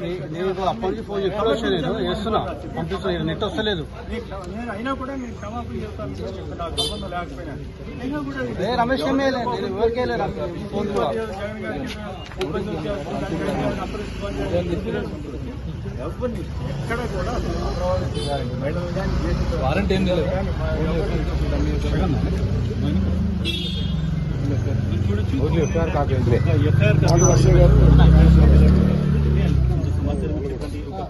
నీ- నీకు అప్పటి నుంచి ఫోన్ ఎప్పుడు వచ్చా నేను? వేస్తున్నా పంపిస్తున్నా నెట్ వస్తలేదు. నేను ఏ రమేష్ కమ్మే నేను ఎవరికే లేదు ఫోన్ కూడా. వారంటీ ఏం లేదు ఎఫ్ఐఆర్ కాపీ అంతే ఎఫ్ఐఆర్ సమాచారం ఇచ్చేటువంటి ఒక